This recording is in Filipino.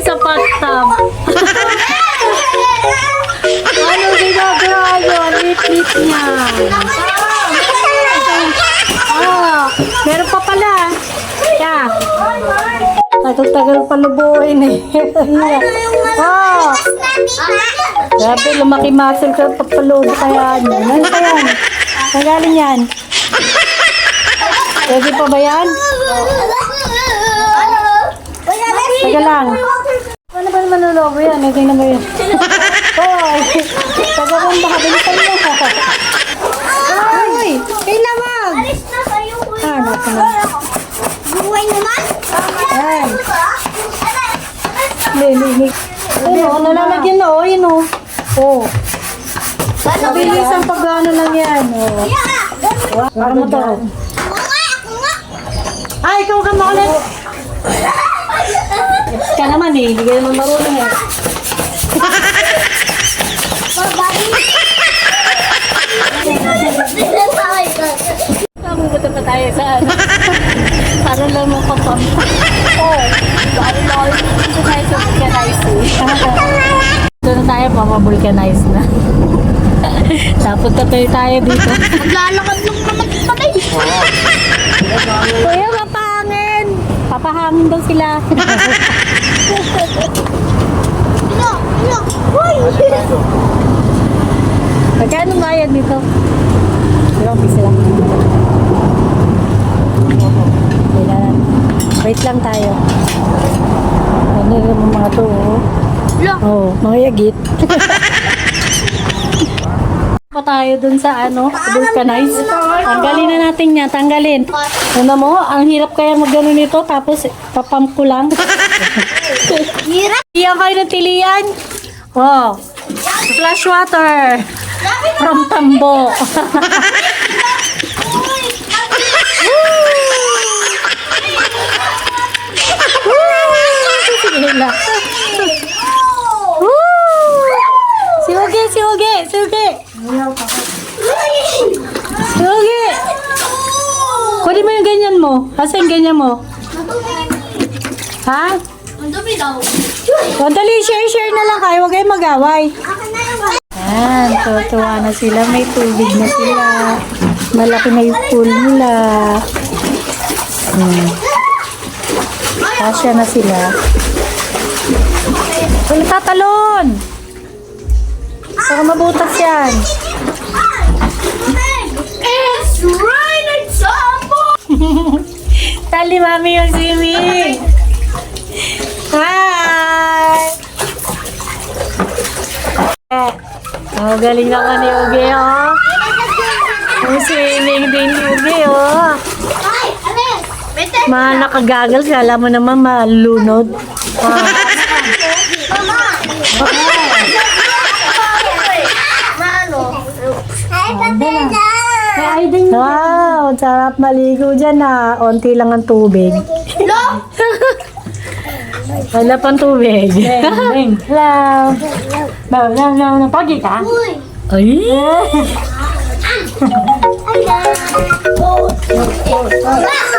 yan sa patab. ano ginagawa nyo? Lit-lit niya. Ah, meron pa pala. Yeah. Tagal-tagal pa lubuhin eh. oh, grabe, lumaki muscle ka papalubo kaya ano. Ano pa yan? Nagaling yan. Pwede pa ba yan? Taga lang. Ano ba naman lulobo yan? Eh, tingnan mo yan. Hoy! Mo baka bilisan mo. Hoy! Kailangan! Ah, naku na. Ayan. Lili, Ano, nalalagyan na oh, yun oh. Oh. Mabilis ang pag-ano lang yan. Oh. Para mo to. Ay, ikaw ka makulit. Ka naman eh, hindi ka naman marunong eh. Namubuto pa tayo sa ano. Para lang mo kapampa. Oo. Lalo lalo dito tayo sa vulcanize eh. Doon na tayo, mamavulcanize na. Tapos tatoy tayo dito. Maglalakad lang naman pala eh. Kuya, mapangin! Papahangin daw sila. Magkano bayad dito? Dalawang piso lang. Kailangan. Wait lang tayo. Ano yung mga to? oh. Oo, oh, mga yagit. pa tayo dun sa ano, vulcanize. Tanggalin na natin yan, tanggalin. Ano mo, ang hirap kaya magano nito, tapos papump ko lang. Hirap. Iyan kayo ng tilian. Wow. Flash water. From Tambo. Si Uge, si Uge, si Uge. Si Uge. Kunin mo yung ganyan mo. Asa yung ganyan mo? Ha? Ang dumi daw. O, dali, share-share na lang kayo. Huwag kayong mag-away. Akin na naman. Yan, tutuwa na sila. May tubig na sila. Malaki na yung pool nila. Hmm. Kasya na sila. Wala tatalon! Saka mabutas yan. It's raining sambo! Tali, mami yung swimming. Hi! Eh, oh, galing naman ni Uge, oh. Ang swimming din ni Uge, oh. Ma, nakagagal siya. Alam mo naman, malunod. Patenda! wow, sarap maligo dyan, ah. Onti lang ang tubig. Lo! Wala pang tubig. Hello. Bawa na, na, na, pagi ka? Uy! Ay!